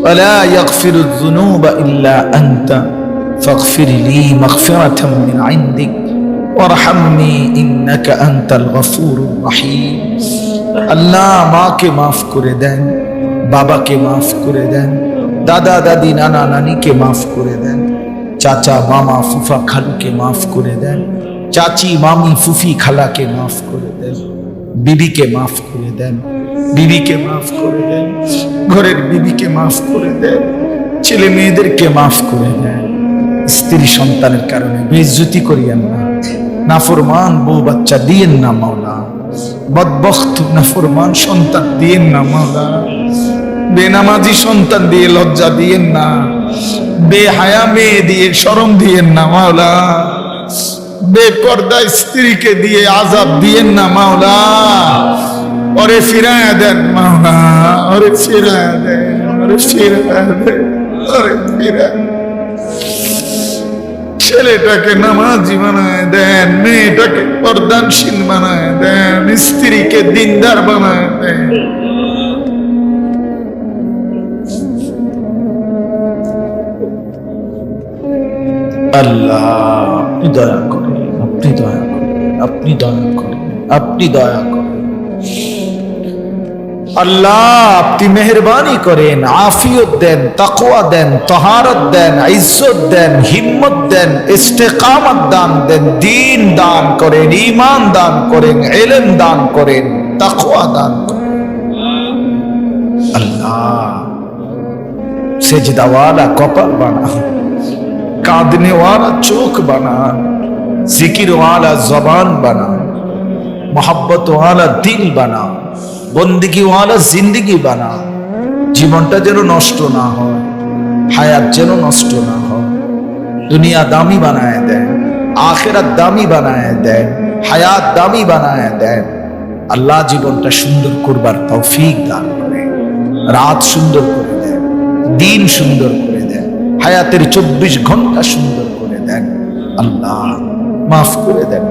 ولا يغفر الذنوب إلا أنت فاغفر لي مغفرة من عندك وارحمني إنك أنت الغفور الرحيم আল্লাহ মাকে মাফ করে দেন বাবাকে মাফ করে দেন দাদা দাদি নানা নানিকে মাফ করে দেন চাচা মামা ফুফা খালুকে মাফ করে দেন চাচি মামি ফুফি খালাকে মাফ করে দেন বিবিকে মাফ করে দেন বিবিকে মাফ করে দেন ঘরের বিবিকে মাফ করে দেন ছেলে মেয়েদেরকে মাফ করে দেন স্ত্রী সন্তানের কারণে বেজ্জতি করিয়েন না নাফরমান বউ বাচ্চা দিয়েন না মাওলা। বদবখ্ত নাফরমান সন্তান দিয়েন না মাওলা। বেনামাজি সন্তান দিয়ে লজ্জা দিয়েন না। বেহায়া মেয়ে দিয়ে শরম দিয়েন না মাওলা। বেপর্দা স্ত্রীকে দিয়ে আজাব দিয়েন না মাওলা। পরে ফিরায়া দেন মাওলা। ছেলেটাকে নামাজি বানায় দেন, মেয়েটাকে পর্দানশীল বানায় দেন, স্ত্রীকে দিনদার বানায় দেন। আল্লাহ, আপনি দয়া করেন, আপনি দয়া করেন, আপনি দয়া করেন, আপনি দয়া করেন। আল্লাহ, আপনি মেহরবানি করেন, আফিয়ত দেন তাকোয়া দেন, তহারত দেন, ইজ্জত দেন, হিম্মত দেন, ইস্তেকামত দান দেন, দিন দান করেন ইমান দান করেন এলেন দান করেন তাকুয়া দান করেন। আল্লাহ, সেজদাওয়ালা কপাল বানা কাঁদনেওয়ালা চোখ বানান, জিকিরওয়ালা জবান বানান, মোহাব্বতওয়ালা দিল বানান। বন্দিগি ওয়ালা জিন্দিগি বানা। জীবনটা যেন নষ্ট না হয়, হায়াত যেন নষ্ট না হয়। দুনিয়া দামি বানায় দেন আখেরাত দামি বানায় দেন হায়াত দামি বানায় দেন আল্লাহ জীবনটা সুন্দর করবার তৌফিক দান করে, রাত সুন্দর করে দেন দিন সুন্দর করে দেন হায়াতের চব্বিশ ঘণ্টা সুন্দর করে দেন আল্লাহ মাফ করে দেন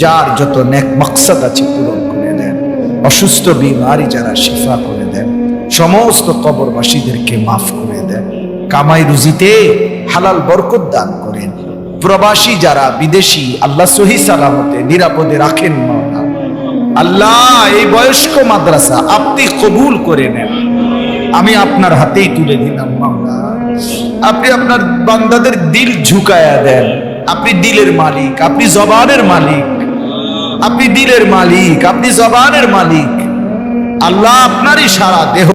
যার যত নেক মকসদ আছে পূরণ করে অসুস্থ বিমারি যারা শিফা করে দেন, সমস্ত কবরবাসীদেরকে মাফ করে দেন। কামাই রুজিতে হালাল বরকত দান করেন। প্রবাসী যারা বিদেশি, আল্লাহ সহি সালামতে নিরাপদে রাখেন মাওলা। আল্লাহ, এই বয়স্ক মাদ্রাসা আপনি কবুল করে নেন। আমি আপনার হাতেই তুলে দিলাম মাওলা। আপনি আপনার বান্দাদের দিল ঝুকায়া দেন। আপনি দিলের মালিক, আপনি জবানের মালিক। আপনি দিলের মালিক আপনি জবানের মালিক। আল্লাহ আপনারই সারা দেহ